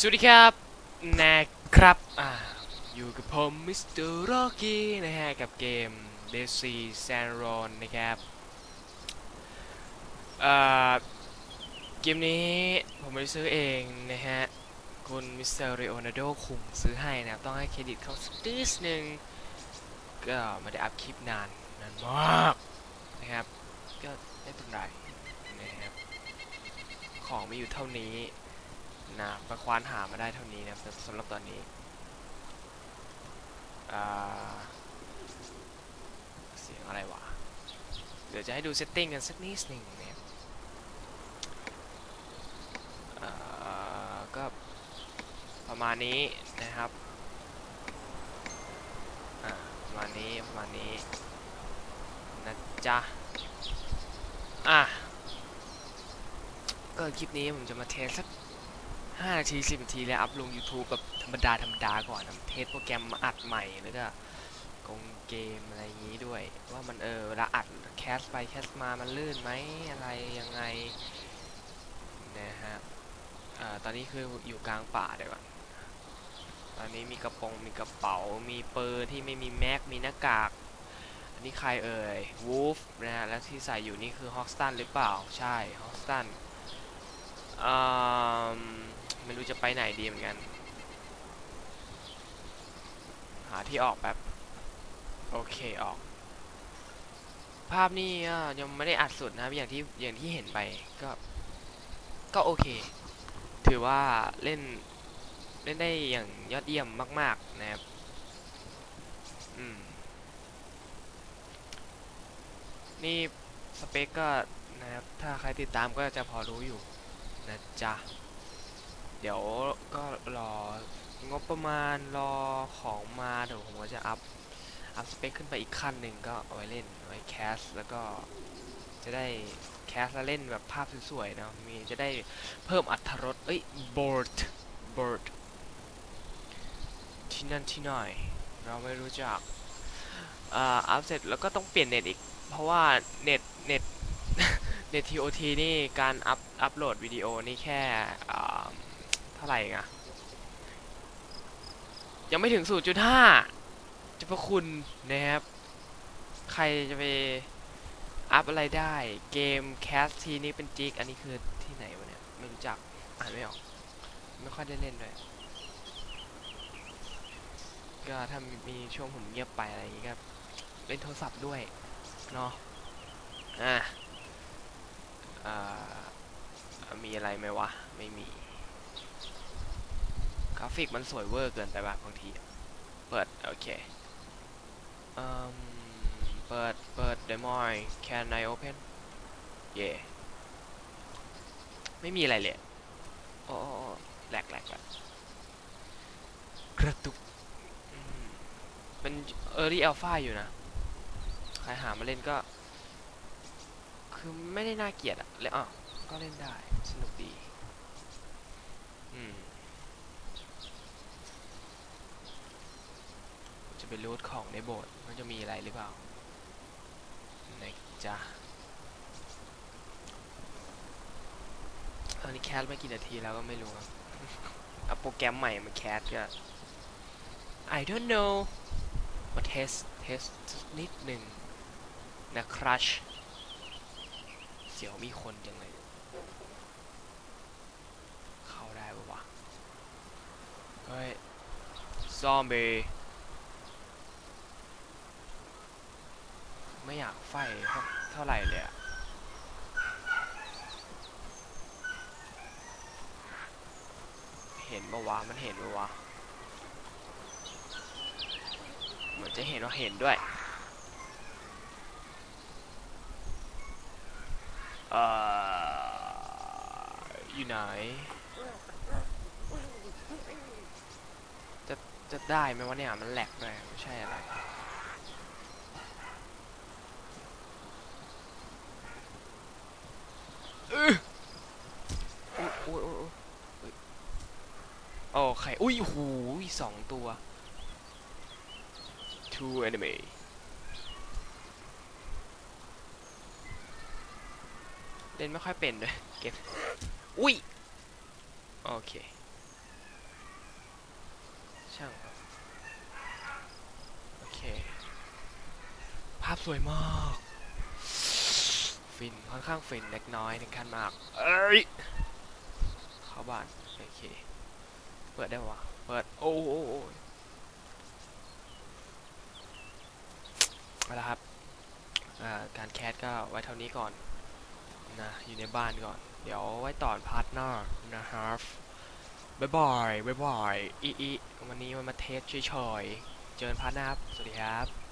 สวัสดีครับนะครับอ่าอยู่กับผมมิสเตอร์ร็อกกี้นะฮะ กับเกม d e c y s a n r o n นะครับอ่าเกมนี้ผมไม่ซื้อเองนะฮะ คุณมิสเตอร์เรโอนาโดคุงซื้อให้นะครับต้องให้เครดิตเขาสักนิดนึง ก็ไม่ได้อัพคลิปนานนานมากนะครับ ก็ไม่เป็นไรนะครับของมีอยู่เท่านี้ นะประควานหามาได้เท่านี้นะครับสำหรับตอนนี้เสียงอะไรวะ เดี๋ยวจะให้ดูเซตติ้งกันสักนิดหนึ่งนะครับก็ประมาณนี้นะครับประมาณนี้ประมาณนี้นะจ๊ะอะก็คลิปนี้ผมจะมาเทสสัก 5 นาที 10 นาที แล้วอัพลง YouTube แบบธรรมดา ธรรมดาก่อนเทสโปรแกรมมาอัดใหม่แล้วก็กงเกมอะไรอย่างนี้ด้วย ว่ามันเออเวลาอัดแคสไปแคสมามันลื่นไหมอะไรยังไงนะฮะอ่าตอนนี้คืออยู่กลางป่าเดี๋ยวก่อนตอนนี้มีกระโปรงมีกระเป๋า มีเปอร์ที่ไม่มีแม็ก มีหน้ากาก อันนี้ใครเอ่ย วูฟนะฮะ แล้วที่ใส่อยู่นี่คือฮอกสตันหรือเปล่า ใช่ ฮอกสตันอ่า ไม่รู้จะไปไหนดีเหมือนกัน หาที่ออกแบบโอเคออก ภาพนี่ยังไม่ได้อัดสุดนะครับอย่างที่อย่างที่เห็นไปก็ ก็โอเค ถือว่าเล่นเล่นได้อย่างยอดเยี่ยมมาก ๆ นะครับ อืม นี่สเปคก็นะครับ ถ้าใครติดตามก็จะพอรู้อยู่นะจ๊ะ ดี๋ยวก็รองบประมาณรอของมาเดี๋ยวผมก็จะอัพอัพสเปคขึ้นไปอีกขั้นหนึ่งก็เอาไว้เล่นไว้แคสแล้วก็จะได้แคสแล้วเล่นแบบภาพสวยๆเนาะมีจะได้เพิ่มอัตรรสเอ้ย board board ที่นั่นที่หน่อยเราไม่รู้จักอ่าอัพเสร็จแล้วก็ต้องเปลี่ยนเน็ตอีก เพราะว่าเน็ตเน็ตเน็ต TOT นี่การอัพอัพโหลดวิดีโอนี่แค่อ่า เท่าไหร่อะยังไม่ถึง 0.5 จะพระคุณนะครับ ใครจะไปอัพอะไรได้ เกมแคสทีนี้เป็นจิก อันนี้คือที่ไหนวะเนี่ย ไม่รู้จัก อ่านไม่ออก ไม่ค่อยได้เล่นด้วย ก็ถ้ามีช่วงผมเงียบไปอะไรอย่างงี้ก็เล่นโทรศัพท์ด้วย เนาะ อะอ่ามีอะไรไหมวะ ไม่มี ฟิกมันสวยเวอร์เกินไปบ้างบางที เปิด โอเคเอ่มเปิด เปิด demo can I open เย่ไม่มีอะไรเลยโอ้แหลกแหลกอะกระตุกเป็น early alpha อยู่นะ ใครหามาเล่นก็ คือไม่ได้น่าเกลียดอะเลยอะก็เล่นได้ สนุกดี อืม จะไปรูทของในโบสถ์มันจะมีอะไรหรือเปล่านะจ๊ะตอนนี้แคสไม่กี่นาทีแล้วก็ไม่รู้ครับเอาโปรแกรมใหม่มาแคสก็ I don't know มาเทสเทสนิดหนึ่งนะครัชเสียวมีคนจังเลยเข้าได้ปะวะ เฮ้ย ซอมบี้ ไม่อยากไฟเท่าไหร่เลยอะเห็นปะวะ มันเห็นปะวะ เหมือนจะเห็นว่าเห็นด้วย เอ่อ อยู่ไหน จะ จะได้ไหมวะเนี่ย มันแหลกเลยไม่ใช่อะไร อื้ออุ้ยอุ้ยอุ้ยอุ้ยโอเคอุ้ยหูสองตัว two enemy เล่นไม่ค่อยเป็นด้วยเก็บอุ้ย โอเค ช่างโอเค ภาพสวยมาก ฟินค่อนข้างฟินเล็กน้อยถึงขั้นมาก เอ้ยเข้าบ้าน โอเค เปิดได้ปะวะเปิด โอ้โหเอาละครับการแคสก็ไว้เท่านี้ก่อนนะอยู่ในบ้านก่อน เดี๋ยวไว้ตอนพาร์ทหน้านะครับบ๊ายบายบายบายอีอีวันนี้มันมาเทสเฉยๆ เจอกันพาร์ทหน้าครับ สวัสดีครับ